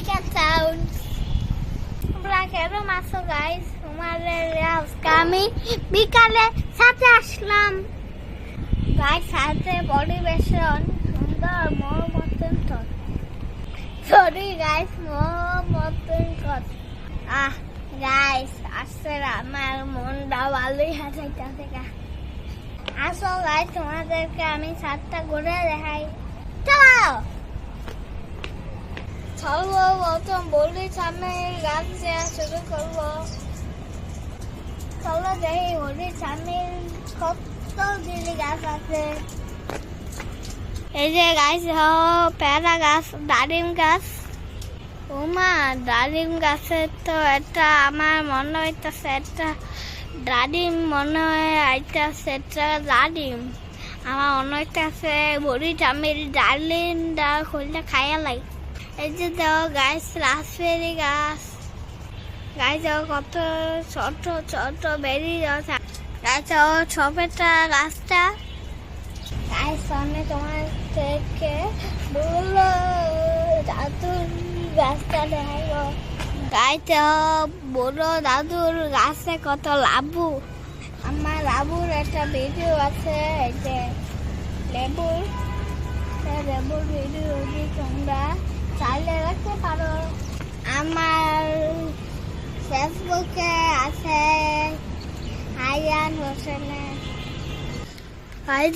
আছো আমি বিকালে সাথে আসলাম। সরি গাইস মোর মতন কর আহ গাইস আসছে আমার মনটা ভালোই হাসাইতেছে গা আসো গাইস তোমাদেরকে আমি সাতটা ঘুরে দেখাই। চলো! সর্বপ্রথম বলি সামনে গাছ দেওয়া শুরু করব চলো দেখি বলি সামনে কত দিদি গাছ আছে এই যে গাছ পেয়ারা গাছ, ডালিম গাছ। ওমা ডালিম গাছের তো একটা আমার মনে হইতেছে, একটা ডালিম মনে হয় আইতাছে ডালিম। আমার মনে হইতেছে, বড়ি চামের ডালিমটা খুললে খাইয়া লাগে। এই যে দেওয়া গাছ রাসবেরি গাছ গাছ দেওয়া কত ছোট ছোট বেরি গাছ দেওয়া সবেটা গাছটা গাছ সামনে তোমার থেকে বলল দাদুর গাছটা দেখাইব গাছ বড় দাদুর গাছে কত লাবু। আমার লাবুর একটা ভিডিও আছে, এই যে লেবুর। লেবুর ভিডিও পারো। আমার ফেসবুকে আছে হাইয়ান হোসেনে।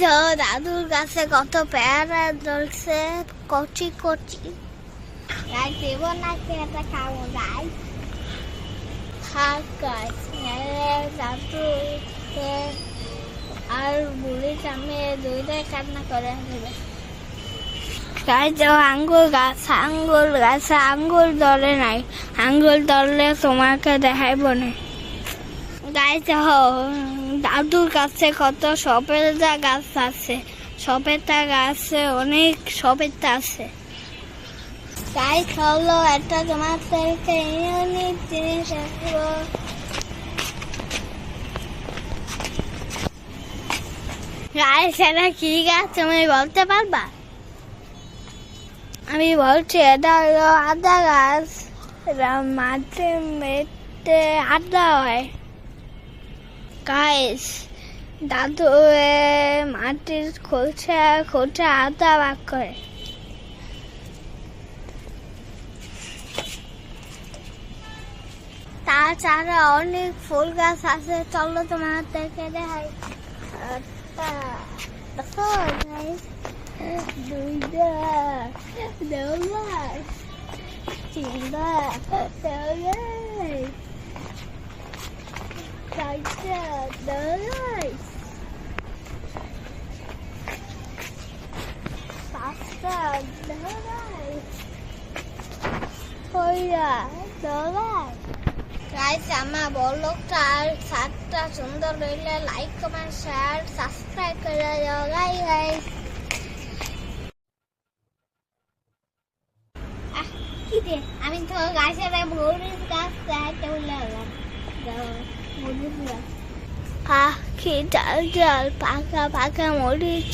যে দাদুর কাছে কত পেয়ারা ধরছে, কচি কচি। গাছ দেব নাকি এটা খাব গাছ থাক দাদু আর বুড়ি সামনে দুইটাই কান্না করে দেবে গাছ আঙ্গুর গাছ আঙ্গুর গাছে আঙ্গুর ধরে নাই। আঙ্গুর ধরলে তোমাকে দেখাইব না। গাছ দাদুর কাছে কত সপেতা গাছ আছে। সপেতা গাছে অনেক সপেতা আছে। গাছ হলো একটা তোমার থেকে ইউনিক জিনিস আসব গাছ এটা কি গাছ তুমি বলতে পারবা? আমি বলছি এটা হলো আদা গাছ এটা মাঠে মেটে আদা হয় গাছ দাদু মাটির খোঁচা খোঁচা আদা বাক করে তাছাড়া অনেক ফুল গাছ আছে চলো তোমার থেকে দেখাই একটা দেখো guys, দুইটা দৌড়াই তিনটা দৌড়াই চারটা দৌড়াই পাঁচটা দৌড়াই ছয়টা দৌড়াই গাইস আমার বলকটা আর সাতটা সুন্দর রইলে লাইক কমেন্ট শেয়ার সাবস্ক্রাইব করে দাও গাই গাইস রে আমি তো গাছের মরিচ গাছ দেখাইতে বলে পাখি মরিচ গাছ। পাখা পাকা মরিচ।